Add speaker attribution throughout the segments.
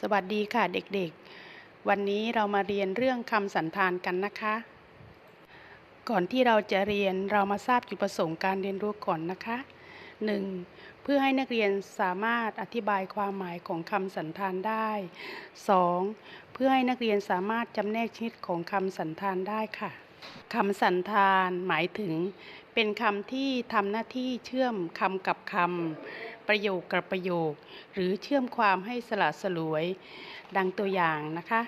Speaker 1: สวัสดีค่ะเด็กๆ วันนี้เรามาเรียนเรื่องคำสันธานกันนะคะ ก่อนที่เราจะเรียนเรามาทราบจุดประสงค์การเรียนรู้ก่อนนะคะ 1. เพื่อให้นักเรียนสามารถอธิบายความหมายของคำสันธานได้ 2. เพื่อให้นักเรียนสามารถจำแนกชนิดของคำสันธานได้ค่ะคำสันธานหมายถึง เป็นคำที่ทำหน้าที่เชื่อมคำกับคำ ประโยคกับประโยค หรือเชื่อมความให้สละสลวย ดังตัวอย่างนะคะ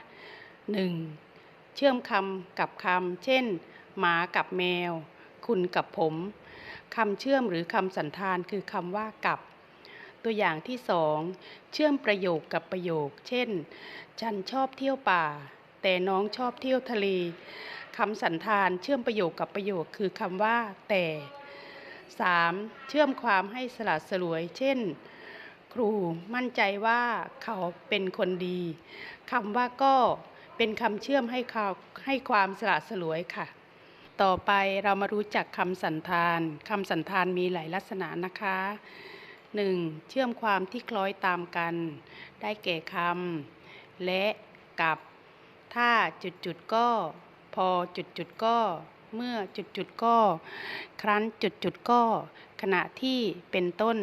Speaker 1: 1. เชื่อมคำกับคำเช่น หมากับแมว คุณกับผมคำเชื่อมหรือคำสันธานคือคำว่ากับ ตัวอย่างที่สองเชื่อมประโยคกับประโยค เช่น ฉันชอบเที่ยวป่า แต่น้องชอบเที่ยวทะเลคำสันธานเชื่อมประโยคกับประโยคคือคำว่าแต่ 3. เชื่อมความให้สละสลวย เช่น ครูมั่นใจว่าเขาเป็นคนดีคำว่าก็เป็นคำเชื่อมให้เขาให้ความสละสลวยค่ะ ต่อไปเรามารู้จักคำสันธานคำสันธานมีหลายลักษณะนะคะ 1. เชื่อมความที่คล้อยตามกัน ได้แก่คำและกับ ถ้าจุดจุดก็ พอจุดจุดก็ เมื่อจุดจุดก็ ครั้นจุดจุดก็ ขณะที่เป็นต้น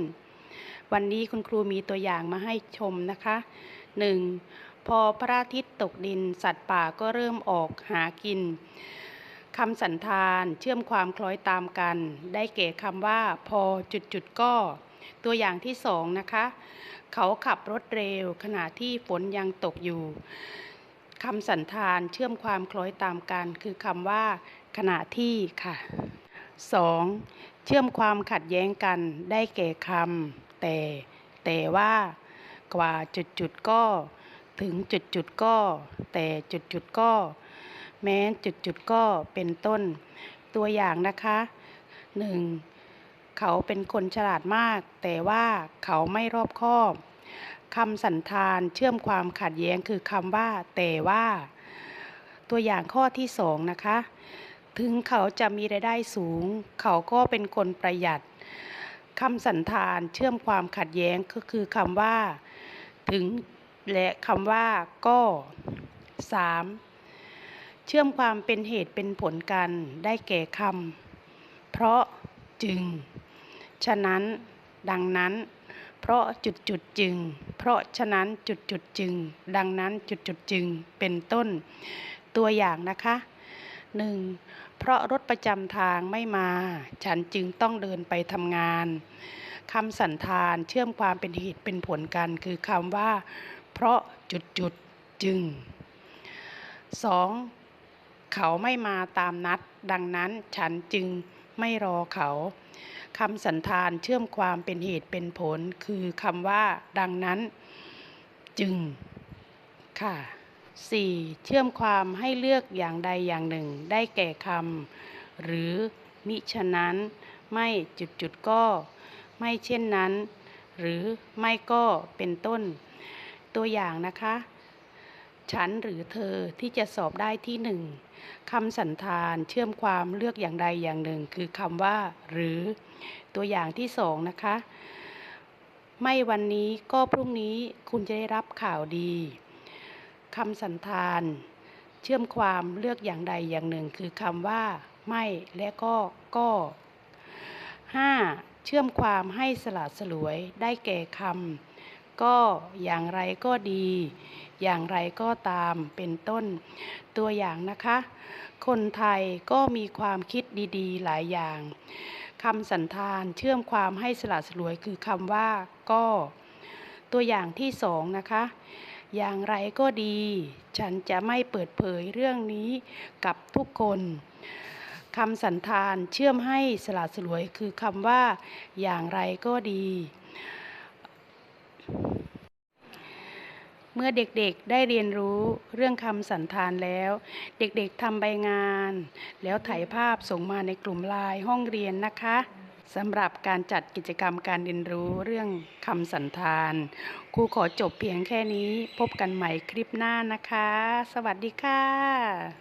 Speaker 1: วันนี้คุณครูมีตัวอย่างมาให้ชมนะคะ 1. พอพระอาทิตย์ตกดินสัตว์ป่าก็เริ่มออกหากินคำสันธานเชื่อมความคล้อยตามกัน ได้แก่คำว่า พอจุดจุดก็ ตัวอย่างที่สองนะคะ เขาขับรถเร็วขณะที่ฝนยังตกอยู่ คำสันธานเชื่อมความคล้อยตามกัน คือคำว่าขณะที่ค่ะ 2. เชื่อมความขัดแย้งกันได้แก่คำแต่ แต่ว่า กว่าจุดจุดก็ ถึงจุดจุดก็ แต่จุดจุดก็ แม้จุดจุดก็เป็นต้น ตัวอย่างนะคะ 1. เขาเป็นคนฉลาดมาก แต่ว่าเขาไม่รอบคอบ คำสันธานเชื่อมความขัดแย้งคือคำว่า แต่ว่า ตัวอย่างข้อที่สองนะคะ ถึงเขาจะมีรายได้สูง เขาก็เป็นคนประหยัดคำสันธานเชื่อมความขัดแย้งก็คือคำว่า ถึงและคำว่าก็ 3. เชื่อมความเป็นเหตุเป็นผลกันได้แก่คำเพราะจึง ฉะนั้น ดังนั้น เพราะจุดจุดจึง เพราะฉะนั้นจุดจุดจึง ดังนั้นจุดจุดจึงเป็นต้นตัวอย่างนะคะ 1. เพราะรถประจำทางไม่มา ฉันจึงต้องเดินไปทำงานคำสันธานเชื่อมความเป็นเหตุเป็นผลกัน คือคำว่า เพราะจุดจุดจึง 2. เขาไม่มาตามนัด ดังนั้นฉันจึงไม่รอเขา คำสันธานเชื่อมความเป็นเหตุเป็นผล คือคำว่า ดังนั้น จึง ค่ะ 4. เชื่อมความให้เลือกอย่างใดอย่างหนึ่ง ได้แก่คำหรือมิฉะนั้น ไม่จุดจุดก็ ไม่เช่นนั้น หรือไม่ก็เป็นต้น ตัวอย่างนะคะ ฉันหรือเธอที่จะสอบได้ที่หนึ่ง คำสันธานเชื่อมความเลือกอย่างใดอย่างหนึ่ง คือคำว่า หรือ ตัวอย่างที่สองนะคะ ไม่วันนี้ก็พรุ่งนี้คุณจะได้รับข่าวดีคำสันธาน เชื่อมความเลือกอย่างใดอย่างหนึ่ง คือคำว่า ไม่และก็ก็ 5. เชื่อมความให้สละสลวยได้แก่คำ ก็อย่างไรก็ดี อย่างไรก็ตามเป็นต้น ตัวอย่างนะคะ คนไทยก็มีความคิดดีๆ หลายอย่างคำสันธานเชื่อมความให้สละสลวยคือคำว่าก็ ตัวอย่างที่สองนะคะ อย่างไรก็ดี ฉันจะไม่เปิดเผยเรื่องนี้กับทุกคนคำสันธานเชื่อมให้สละสลวยคือคำว่า อย่างไรก็ดี เมื่อเด็กๆได้เรียนรู้เรื่องคำสันธานแล้ว เด็กๆทำใบงาน แล้วถ่ายภาพส่งมาในกลุ่มไลน์ห้องเรียนนะคะสำหรับการจัดกิจกรรมการเรียนรู้เรื่องคำสันธานครูขอจบเพียงแค่นี้ พบกันใหม่คลิปหน้านะคะ สวัสดีค่ะ